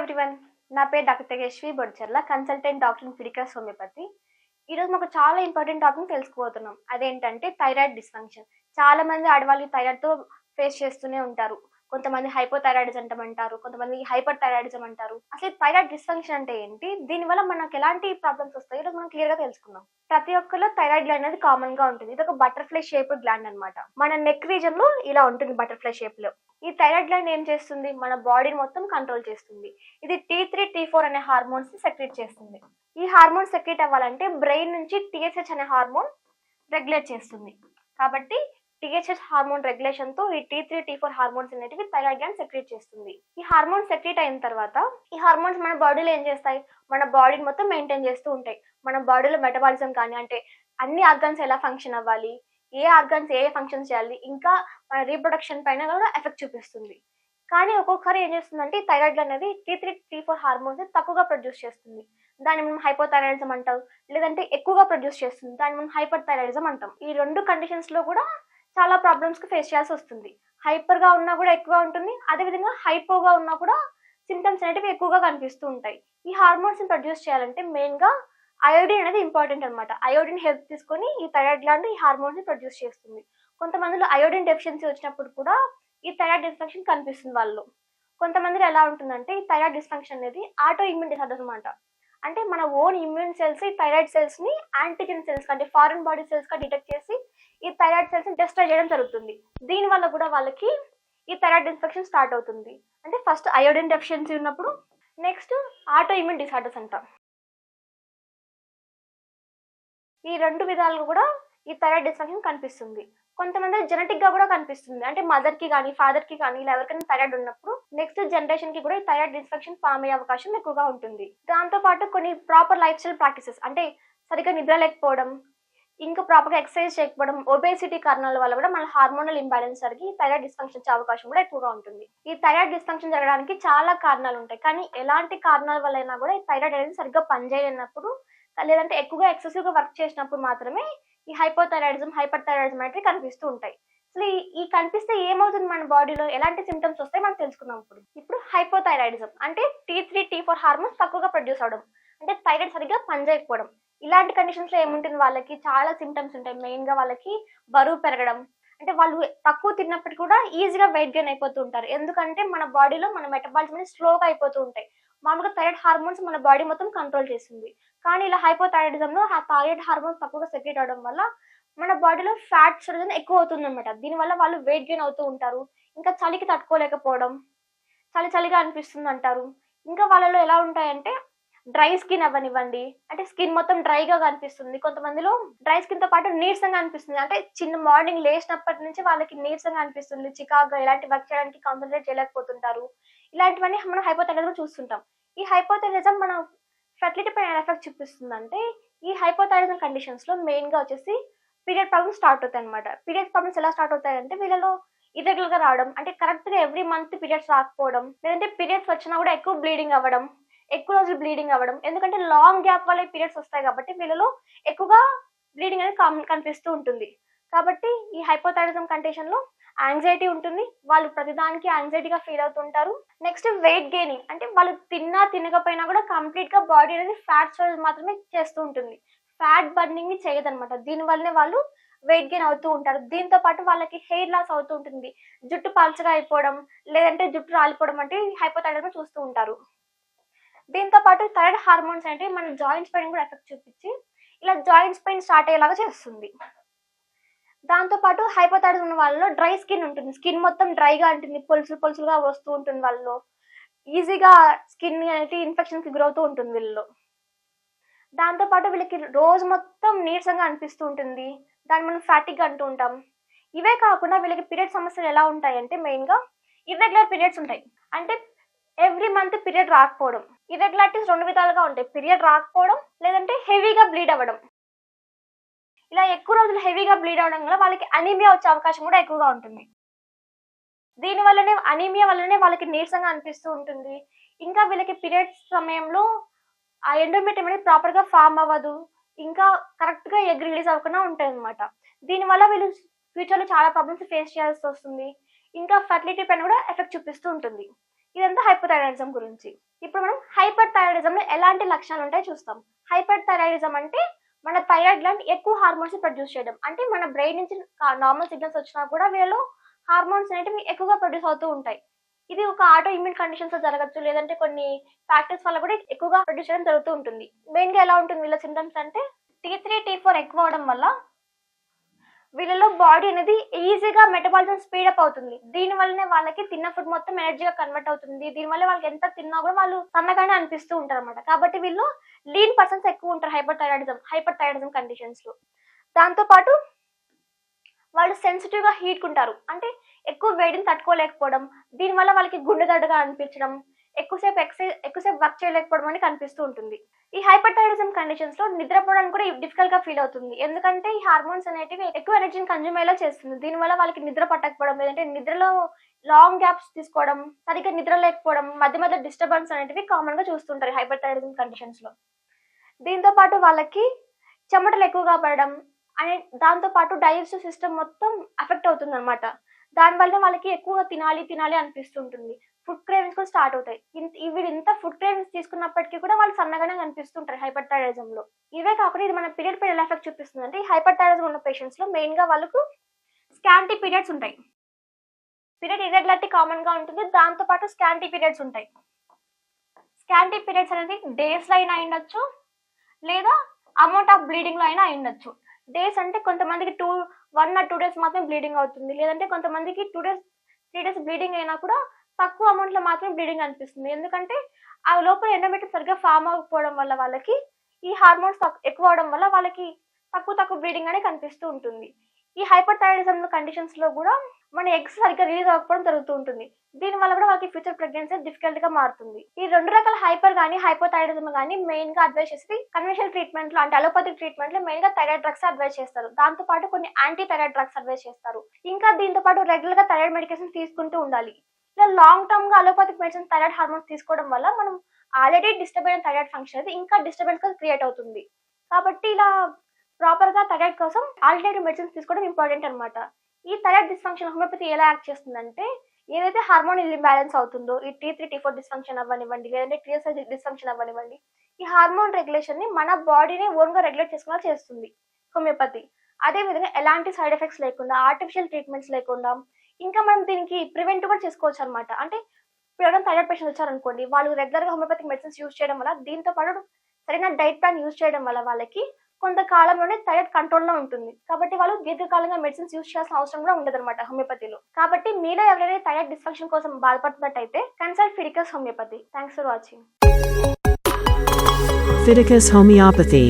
Everyone నా పేరు doctor Tejaswi Bodcharla consultant doctor in Fidicus homeopathy ఈరోజు మాకు చాలా ఇంపార్టెంట్ టాపిక్ తెలుసుకోబోతున్నాం. అదేంటంటే థైరాయిడ్ డిస్ఫంక్షన్ చాలా మంది ఆడవాళ్ళు థైరాయిడ్తో ఫేస్ చేస్తూనే ఉంటారు. కొంతమంది హైపోథైరాయిడిజం అంటారు కొంతమంది హైపర్ థైరాయిడిజం అంటారు అసలు థైరాయిడ్ డిస్ఫంక్షన్ అంటే ఏంటి? దీనివల్ల మనకు ఎలాంటి ప్రాబ్లమ్స్ వస్తాయి? ఈరోజు మనం క్లియర్గా తెలుసుకుందాం. ప్రతి ఒక్కరిలో థైరాయిడ్ గ్లాండ్ అనేది కామన్గా ఉంటుంది. ఇది ఒక బటర్ఫ్లై షేప్ గ్లాండ్ అనమాట మన నెక్ రీజన్లో ఇలా ఉంటుంది బటర్ఫ్లై షేప్లో ఈ థైరాయిడ్ గ్లాండ్ ఏం చేస్తుంది? మన బాడీని మొత్తం కంట్రోల్ చేస్తుంది. ఇది టీ త్రీ టీ ఫోర్ అనే హార్మోన్స్ సెక్రెట్ చేస్తుంది. ఈ హార్మోన్ సెక్రెట్ అవ్వాలంటే బ్రెయిన్ నుంచి టీఎస్హెచ్ అనే హార్మోన్ రెగ్యులేట్ చేస్తుంది. కాబట్టి టీహెచ్ఎస్ హార్మోన్ రెగ్యులేషన్తో ఈ T three T four hormones అనేటివి థైరాయిడ్ గ్లాండ్ సెక్రెట్ చేస్తుంది. ఈ హార్మోన్ సెక్రెట్ అయిన తర్వాత ఈ హార్మోన్స్ మన బాడీలో ఏం చేస్తాయి? మన బాడీని మొత్తం మెయింటైన్ చేస్తూ ఉంటాయి. మన బాడీలో మెటబాలిజం కానీ అంటే అన్ని ఆర్గన్స్ ఎలా ఫంక్షన్ అవ్వాలి? ఏ ఆర్గన్స్ ఏ ఫంక్షన్స్ చేయాలి? ఇంకా మన రీప్రొడక్షన్ పైన కూడా ఎఫెక్ట్ చూపిస్తుంది. కానీ ఒక్కొక్కసారి ఏం చేస్తుందంటే థైరాయిడ్ అనేది T three T four hormones తక్కువగా ప్రొడ్యూస్ చేస్తుంది. దాన్ని మనం హైపోథైరాయిడిజం అంటాం. లేదంటే ఎక్కువగా ప్రొడ్యూస్ చేస్తుంది. దాన్ని మనం హైపర్ థైరాయిడిజం అంటాం. ఈ రెండు కండిషన్స్లో కూడా చాలా ప్రాబ్లమ్స్కి ఫేస్ చేయాల్సి వస్తుంది. హైపర్గా ఉన్నా కూడా ఎక్కువ ఉంటుంది. అదేవిధంగా హైపోగా ఉన్నా కూడా సింటమ్స్ అనేటివి ఎక్కువగా కనిపిస్తూ ఉంటాయి. ఈ హార్మోన్స్ని ప్రొడ్యూస్ చేయాలంటే మెయిన్గా అయోడిన్ అనేది ఇంపార్టెంట్ అనమాట అయోడిన్ హెల్ప్ తీసుకొని ఈ థైరాయిడ్ గ్లాండ్ ఈ హార్మోన్స్ని ప్రొడ్యూస్ చేస్తుంది. కొంతమందిలో అయోడిన్ డెఫిషియన్సీ వచ్చినప్పుడు కూడా ఈ థైరాయిడ్ డిస్ఫంక్షన్ కనిపిస్తుంది వాళ్ళు కొంతమందిలో ఎలా ఉంటుందంటే ఈ థైరాయిడ్ డిస్ఫంక్షన్ అనేది ఆటో ఇమ్యూన్ డిసార్డర్ అనమాట అంటే మన ఓన్ ఇమ్యూన్ సెల్స్ ఈ థైరాయిడ్ సెల్స్ని యాంటీజెన్ సెల్స్ అంటే ఫారెన్ బాడీ సెల్స్గా డిటెక్ట్ చేసి ఈ థైరాయిడ్ సెల్స్ డిస్ట్రాయ్ చేయడం జరుగుతుంది. దీని వల్ల కూడా వాళ్ళకి ఈ థైరాయిడ్ ఇన్ఫెక్షన్ స్టార్ట్ అవుతుంది. అంటే ఫస్ట్ అయోడిన్ డెఫిషియన్సీ ఉన్నప్పుడు నెక్స్ట్ ఆటో ఇమ్యూన్ డిసార్డర్స్ అంటాం. ఈ రెండు విధాలుగా కూడా ఈ థైరాయిడ్ డిస్ఫంక్షన్ కనిపిస్తుంది. కొంతమంది జెనెటిక్గా కూడా కనిపిస్తుంది. అంటే మదర్కి కానీ ఫాదర్కి కానీ ఇలా ఎవరికైనా థైరాయిడ్ ఉన్నప్పుడు నెక్స్ట్ జనరేషన్కి కూడా ఈ థైరాయిడ్ డిస్ఫంక్షన్ ఫామ్ అయ్యే అవకాశం ఎక్కువగా ఉంటుంది. దాంతో పాటు కొన్ని ప్రాపర్ లైఫ్ స్టైల్ ప్రాక్టీసెస్ అంటే సరిగ్గా నిద్ర లేకపోవడం ఇంకా ప్రాపర్గా ఎక్సర్సైజ్ చేయకపోవడం ఒబేసిటీ కారణాల వల్ల కూడా మన హార్మోనల్ ఇంబ్యాలెన్స్ జరిగి థైరాయిడ్ డిస్ఫంక్షన్ వచ్చే అవకాశం కూడా ఎక్కువగా ఉంటుంది. ఈ థైరాయిడ్ డిస్ఫంక్షన్ జరగడానికి చాలా కారణాలు ఉంటాయి. కానీ ఎలాంటి కారణాల వల్ల అయినా కూడా ఈ థైరాయిడ్ అనేది సరిగ్గా పనిచేయనప్పుడు లేదంటే ఎక్కువగా ఎక్సెసివ్గా వర్క్ చేసినప్పుడు మాత్రమే ఈ హైపోథైరాయిడిజం హైపర్ థైరాయిడిజం అనేవి కనిపిస్తూ ఉంటాయి. అసలు ఈ- ఈ కనిపిస్తే ఏమవుతుంది మన బాడీలో ఎలాంటి సిమ్టమ్స్ వస్తాయి మనం తెలుసుకుందాం ఇప్పుడు. ఇప్పుడు హైపోథైరాయిడిజం అంటే T three T four hormones తక్కువగా ప్రొడ్యూస్ అవడం. అంటే థైరాయిడ్ సరిగ్గా పనిచేయకపోవడం. ఇలాంటి కండిషన్స్లో ఏముంటుంది? వాళ్ళకి చాలా సిమ్టమ్స్ ఉంటాయి. మెయిన్గా వాళ్ళకి బరువు పెరగడం. అంటే వాళ్ళు తక్కువ తిన్నప్పటికీ కూడా ఈజీగా వెయిట్ గెయిన్ అయిపోతూ ఉంటారు. ఎందుకంటే మన బాడీలో మన మెటబాలిజం అనేది స్లోగా అయిపోతూ ఉంటాయి. మామూలుగా థైరాయిడ్ హార్మోన్స్ మన బాడీ మొత్తం కంట్రోల్ చేస్తుంది. కానీ ఇలా హైపోథైరాయిడిజం లో థైరాయిడ్ హార్మోన్స్ తక్కువగా సెపరేట్ అవడం వల్ల మన బాడీలో ఫ్యాట్ సర్జన్ ఎక్కువ అవుతుంది అనమాట దీనివల్ల వాళ్ళు వెయిట్ గెయిన్ అవుతూ ఉంటారు. ఇంకా చలికి తట్టుకోలేకపోవడం చలి చలిగా అనిపిస్తుంది అంటారు ఇంకా వాళ్ళలో ఎలా ఉంటాయంటే డ్రై స్కిన్ అవ్వనివ్వండి. అంటే స్కిన్ మొత్తం డ్రైగా కనిపిస్తుంది. కొంతమందిలో డ్రై స్కిన్తో పాటు నీరసంగా అనిపిస్తుంది. అంటే చిన్న మార్నింగ్ లేచినప్పటి నుంచి వాళ్ళకి నీరసంగా అనిపిస్తుంది. చికాగా ఇలాంటి వర్క్ చేయడానికి కాన్సన్ట్రేట్ చేయలేకపోతుంటారు. ఇలాంటివన్నీ మనం హైపోథైరాయిడ్ చూస్తుంటాం. ఈ హైపోథైరాయిజం మన ఫెర్టిలిటీ పైన ఎఫెక్ట్ చూపిస్తుంది అంటే ఈ హైపోథైరాయిజం కండిషన్స్లో మెయిన్గా వచ్చేసి పీరియడ్ ప్రాబ్లమ్స్ స్టార్ట్ అవుతాయి అనమాట పీరియడ్ ప్రాబ్లమ్స్ ఎలా స్టార్ట్ అవుతాయంటే వీళ్ళలో ఇర్రెగ్యులర్గా రావడం అంటే కరెక్ట్గా ఎవ్రీ మంత్ పీరియడ్స్ రాకపోవడం లేదంటే పీరియడ్స్ వచ్చినా కూడా ఎక్కువ బ్లీడింగ్ అవ్వడం ఎక్కువ రోజులు బ్లీడింగ్ అవ్వడం. ఎందుకంటే లాంగ్ గ్యాప్ వల్ల పీరియడ్స్ వస్తాయి కాబట్టి వీళ్ళలో ఎక్కువగా బ్లీడింగ్ అనేది కనిపిస్తూ ఉంటుంది. కాబట్టి ఈ హైపోథైరిజం కండిషన్లో యాంగ్జైటీ ఉంటుంది. వాళ్ళు ప్రతిదానికి యాంగ్జైటీగా ఫీల్ అవుతుంటారు. నెక్స్ట్ వెయిట్ గెయినింగ్ అంటే వాళ్ళు తిన్నా తినకపోయినా కూడా కంప్లీట్గా బాడీ అనేది ఫ్యాట్ స్టోరేజ్ మాత్రమే చేస్తూ ఉంటుంది. ఫ్యాట్ బర్నింగ్ని చేయదన్నమాట. దీని వల్లనే వాళ్ళు వెయిట్ గెయిన్ అవుతూ ఉంటారు. దీంతో పాటు వాళ్ళకి హెయిర్ లాస్ అవుతూ ఉంటుంది. జుట్టు పల్చగా అయిపోవడం లేదంటే జుట్టు రాలిపోవడం అంటే హైపోథైరాయిడ్ చూస్తూ ఉంటారు. దీంతో పాటు థైరాయిడ్ హార్మోన్స్ అంటే మన జాయింట్స్ పైన కూడా ఎఫెక్ట్ చూపించి ఇలా జాయింట్స్ పైన స్టార్ట్ అయ్యేలాగా చేస్తుంది. దాంతో పాటు హైపోథైరాయిడ్ ఉన్న వాళ్ళలో డ్రై స్కిన్ ఉంటుంది. స్కిన్ మొత్తం డ్రైగా ఉంటుంది. పొలుసులు పొలుసులుగా వస్తూ ఉంటుంది వాళ్ళలో. ఈజీగా స్కిన్ అనేది ఇన్ఫెక్షన్కి గురవుతూ ఉంటుంది వీళ్ళలో. దాంతో పాటు వీళ్ళకి రోజు మొత్తం నీరసంగా అనిపిస్తూ ఉంటుంది. దాన్ని మనం ఫ్యాటిక్ అంటూ ఉంటాం. ఇవే కాకుండా వీళ్ళకి పీరియడ్ సమస్యలు ఎలా ఉంటాయి అంటే మెయిన్గా ఇర్రెగ్యులర్ పీరియడ్స్ ఉంటాయి. అంటే ఎవ్రీ మంత్ పీరియడ్ రాకపోవడం. ఇరెగ్యులారిటీస్ రెండు విధాలుగా ఉంటాయి. పీరియడ్ రాకపోవడం లేదంటే హెవీగా బ్లీడ్ అవ్వడం. ఇలా ఎక్కువ రోజులు హెవీగా బ్లీడ్ అవడం వల్ల వాళ్ళకి అనీమియా వచ్చే అవకాశం కూడా ఎక్కువగా ఉంటుంది. దీని వల్లనే అనీమియా వల్లనే వాళ్ళకి నీరసంగా అనిపిస్తూ ఉంటుంది. ఇంకా వీళ్ళకి పీరియడ్స్ సమయంలో ఆ ఎండోమెట్రియం అనేది ప్రాపర్గా ఫామ్ అవ్వదు. ఇంకా కరెక్ట్గా ఎగ్ రిలీజ్ అవ్వకుండా ఉంటుంది అనమాట దీనివల్ల వీళ్ళు ఫ్యూచర్లో చాలా ప్రాబ్లమ్స్ ఫేస్ చేయాల్సి వస్తుంది. ఇంకా ఫర్టిలిటీ పైన కూడా ఎఫెక్ట్ చూపిస్తూ ఉంటుంది. ఇదంతా హైపర్ థైరాయిడిజం గురించి. ఇప్పుడు మనం హైపర్ థైరాయిడిజం లో ఎలాంటి లక్షణాలు ఉంటాయో చూస్తాం. హైపర్ థైరాయిడిజం అంటే మన థైరాయిడ్ గ్లాండ్ ఎక్కువ హార్మోన్స్ ప్రొడ్యూస్ చేయడం. అంటే మన బ్రెయిన్ నుంచి నార్మల్ సిగ్నల్స్ వచ్చినా కూడా వీళ్ళలో హార్మోన్స్ అనేవి ఎక్కువగా ప్రొడ్యూస్ అవుతూ ఉంటాయి. ఇది ఒక ఆటో ఇమ్యూన్ కండిషన్స్లో జరగచ్చు లేదంటే కొన్ని ఫ్యాక్టర్స్ వల్ల కూడా ఎక్కువగా ప్రొడ్యూస్ చేయడం జరుగుతూ ఉంటుంది. మెయిన్గా ఎలా ఉంటుంది వీళ్ళ సిమ్టమ్స్ అంటే టీ త్రీ టీ ఫోర్ ఎక్కువ అవడం వల్ల వీళ్ళలో బాడీ అనేది ఈజీగా మెటబాలిజం స్పీడప్ అవుతుంది. దీని వల్లనే వాళ్ళకి తిన్న ఫుడ్ మొత్తం ఎనర్జీగా కన్వర్ట్ అవుతుంది. దీని వల్ల వాళ్ళకి ఎంత తిన్నా కూడా వాళ్ళు సన్నగానే అనిపిస్తూ ఉంటారు అనమాట కాబట్టి వీళ్ళు లీన్ పర్సన్స్ ఎక్కువ ఉంటారు హైపర్ థైరాయిడిజం హైపర్ థైరాయిడిజం కండిషన్స్లో. దాంతో పాటు వాళ్ళు సెన్సిటివ్గా హీట్ ఉంటారు అంటే ఎక్కువ వేడిని తట్టుకోలేకపోవడం దీనివల్ల వాళ్ళకి గుండె దడ్డగా అనిపించడం ఎక్కువసేపు ఎక్సైజ్ ఎక్కువసేపు వర్క్ చేయలేకపోవడం అని కనిపిస్తూ ఉంటుంది. ఈ హైపర్ కండిషన్స్లో నిద్రపోవడానికి కూడా డిఫికల్ట్గా ఫీల్ అవుతుంది. ఎందుకంటే ఈ హార్మోన్స్ అనేటివి ఎక్కువ ఎనర్జీని కన్జ్యూమ్ అయ్యేలా చేస్తుంది. దీనివల్ల వాళ్ళకి నిద్ర పట్టకపోవడం లేదంటే నిద్రలో లాంగ్ గ్యాప్స్ తీసుకోవడం సరిగ్గా నిద్ర లేకపోవడం మధ్య మధ్య డిస్టర్బెన్స్ అనేటివి కామన్గా చూస్తుంటారు హైపర్ కండిషన్స్లో. దీంతో పాటు వాళ్ళకి చెమటలు ఎక్కువగా పడడం అనే దాంతో పాటు డైజెస్టివ్ సిస్టమ్ మొత్తం అఫెక్ట్ అవుతుంది అనమాట దానివల్ల వాళ్ళకి ఎక్కువగా తినాలి తినాలి అనిపిస్తుంటుంది. ఫుడ్ క్రేవింగ్స్ కూడా స్టార్ట్ అవుతాయి. ఇంత వీళ్ళు ఇంత ఫుడ్ క్రేవింగ్స్ తీసుకున్నప్పటికీ కూడా వాళ్ళు సన్నగానే కనిపిస్తుంటారు హైపర్ థైరాయిడిజం లో ఇవే కాకుండా ఇది మన పీరియడ్ పీరియడ్ ఎలా ఎఫెక్ట్ చూపిస్తుంది అంటే ఈ హైపర్ థైరాయిజం ఉన్న పేషెంట్స్లో మెయిన్గా వాళ్ళకు స్కాంటీ పీరియడ్స్ ఉంటాయి. పీరియడ్ ఇరెగ్యులారిటీ కామన్గా ఉంటుంది. దాంతో పాటు స్కాంటీ పీరియడ్స్ ఉంటాయి. స్కాంటీ పీరియడ్స్ అనేది డేస్లో అయినా అయిండొచ్చు లేదా అమౌంట్ ఆఫ్ బ్లీడింగ్లో అయినా అయిండొచ్చు డేస్ అంటే కొంతమందికి two one or two days మాత్రమే బ్లీడింగ్ అవుతుంది. లేదంటే కొంతమందికి two days three days bleeding అయినా కూడా తక్కువ అమౌంట్లో మాత్రమే బ్లీడింగ్ అనిపిస్తుంది. ఎందుకంటే ఆ లోపల ఎండోమెట్రియం సరిగ్గా ఫామ్ అవ్వకపోవడం వల్ల వాళ్ళకి ఈ హార్మోన్స్ ఎక్కువ అవడం వల్ల వాళ్ళకి తక్కువ తక్కువ బ్లీడింగ్ అనేది కనిపిస్తూ ఉంటుంది. ఈ హైపర్ థైరాయిడిజం కండిషన్స్లో కూడా మన ఎగ్స్ సరిగ్గా రిలీజ్ అవ్వకపోవడం జరుగుతూ ఉంటుంది. దీని వల్ల కూడా వాళ్ళకి ఫ్యూచర్ ప్రెగ్నెన్సీ డిఫికల్ట్గా మారుతుంది. ఈ రెండు రకాల హైపర్ కానీ హైపోథైరాయిడిజం కానీ మెయిన్గా అడ్వైస్ చేసి కన్వెన్షనల్ ట్రీట్మెంట్లో అంటే అలోపతిక్ ట్రీట్మెంట్లో మెయిన్గా థైరాయిడ్ డ్రగ్స్ అడ్వైస్ చేస్తారు. దాంతో పాటు కొన్ని యాంటీ థైరాయిడ్ డ్రగ్స్ అడ్వైస్ చేస్తారు. ఇంకా దీంతో పాటు రెగ్యులర్గా థైరాయిడ్ మెడికేషన్ తీసుకుంటూ ఉండాలి. ఇలా లాంగ్ టర్మ్గా అలోపతిక్ మెడిసిన్ థైరాయిడ్ హార్మోన్స్ తీసుకోవడం వల్ల మనం ఆల్రెడీ డిస్టర్బ్ అయిన థైరాయిడ్ ఫంక్షన్ అది ఇంకా డిస్టర్బెన్స్ క్రియేట్ అవుతుంది. కాబట్టి ఇలా ప్రాపర్గా థైరాయిడ్ కోసం ఆల్టర్నేటివ్ మెడిసిన్స్ తీసుకోవడం ఇంపార్టెంట్ అనమాట ఈ థైరాయిడ్ డిస్ఫంక్షన్ హోమియోపతి ఎలా యాక్ట్ చేస్తుందంటే ఏదైతే హార్మోన్ ఇంబ్యాలెన్స్ అవుతుందో ఈ T three T four dysfunction అవ్వనివ్వండి లేదంటే టీఎస్ఎల్ డిస్ఫంక్షన్ అవ్వనివ్వండి ఈ హార్మోన్ రెగ్యులేషన్ని మన బాడీని ఓన్గా రెగ్యులేట్ చేసుకునేలా చేస్తుంది హోమియోపతి అదే విధంగా ఎలాంటి సైడ్ ఎఫెక్ట్స్ లేకుండా ఆర్టిఫిషియల్ ట్రీట్మెంట్స్ లేకుండా ఇంకా మనం దీనికి ప్రివెంట్ కూడా చేసుకోవచ్చు అనమాట అంటే ఇప్పుడు ఎవరైనా థైరాయిడ్ పేషెంట్ వచ్చారనుకోండి వాళ్ళు రెగ్యులర్గా హోమియోపతిక్ మెడిసిన్స్ యూజ్ చేయడం వల్ల దీంతో పాటు సరైన డైట్ ప్లాన్ యూజ్ చేయడం వల్ల వాళ్ళకి కొంతకాలంలోనే థైరాయిడ్ కంట్రోల్లో ఉంటుంది. కాబట్టి వాళ్ళు దీర్ఘకాలంగా మెడిసిన్స్ యూజ్ చేయాల్సిన అవసరం కూడా ఉండదు అనమాట హోమియోపతిలో కాబట్టి మీలో ఎవరైనా థైరాయిడ్ డిస్ఫంక్షన్ కోసం బాధపడుతున్నట్టయితే consult Fiticus homeopathy thanks for watching Fiticus Homeopathy.